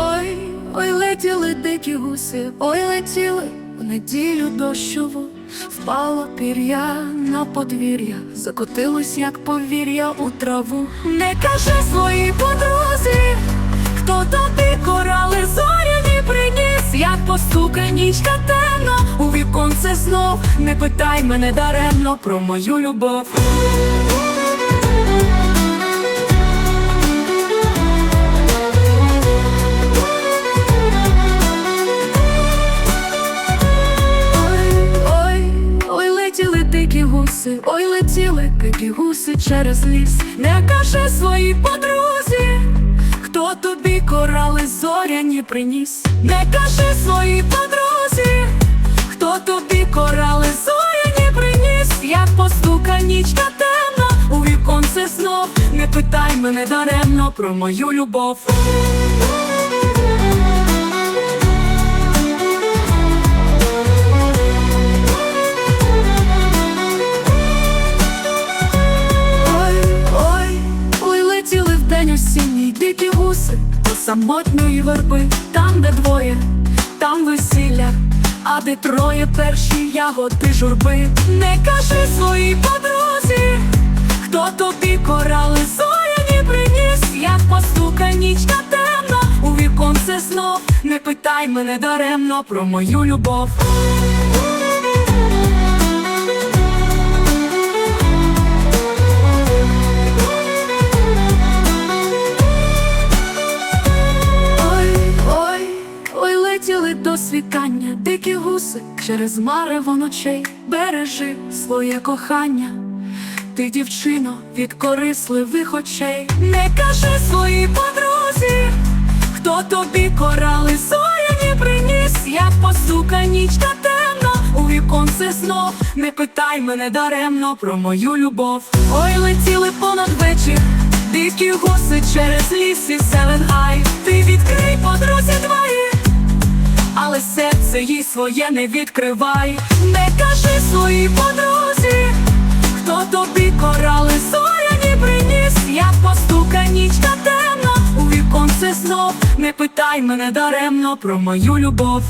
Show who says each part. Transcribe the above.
Speaker 1: Ой, ой, летіли дикі гуси, ой, летіли в неділю дощову, впало пір'я на подвір'я, закотилось, як повір'я у траву. Не кажи своїй подрузі, хто тобі корали як постукає нічка темно, у віконце знов не питай мене даремно про мою любов. Дикі гуси, ой, летіли дикі гуси через ліс. Не кажи своїй подрузі, хто тобі корали зоряні приніс. Не кажи своїй подрузі, хто тобі корали зоряні приніс, як постука нічка темна, у віконце знов не питай мене даремно про мою любов. Осінній дикі гуси до самотньої верби, там, де двоє, там весілля, а де троє перші ягоди журби. Не кажи своїй подрузі, хто тобі корали зоряні приніс, як постука нічка темна, у віконце знов не питай мене даремно про мою любов. Летіли до світання, дикі гуси через марево ночей бережи своє кохання. Ти, дівчино, від корисливих очей, не кажи своїй подрузі, хто тобі корали зоряні приніс, як постука нічка темна, у віконце знов не питай мене даремно про мою любов. Ой, летіли понад вечір, дикі гуси через ліс і зелен гай. Ти відкрий але серце їй своє не відкривай. Не кажи своїй подрузі, хто тобі корали зоряні приніс, як постука нічка темна, у віконце знов не питай мене даремно про мою любов.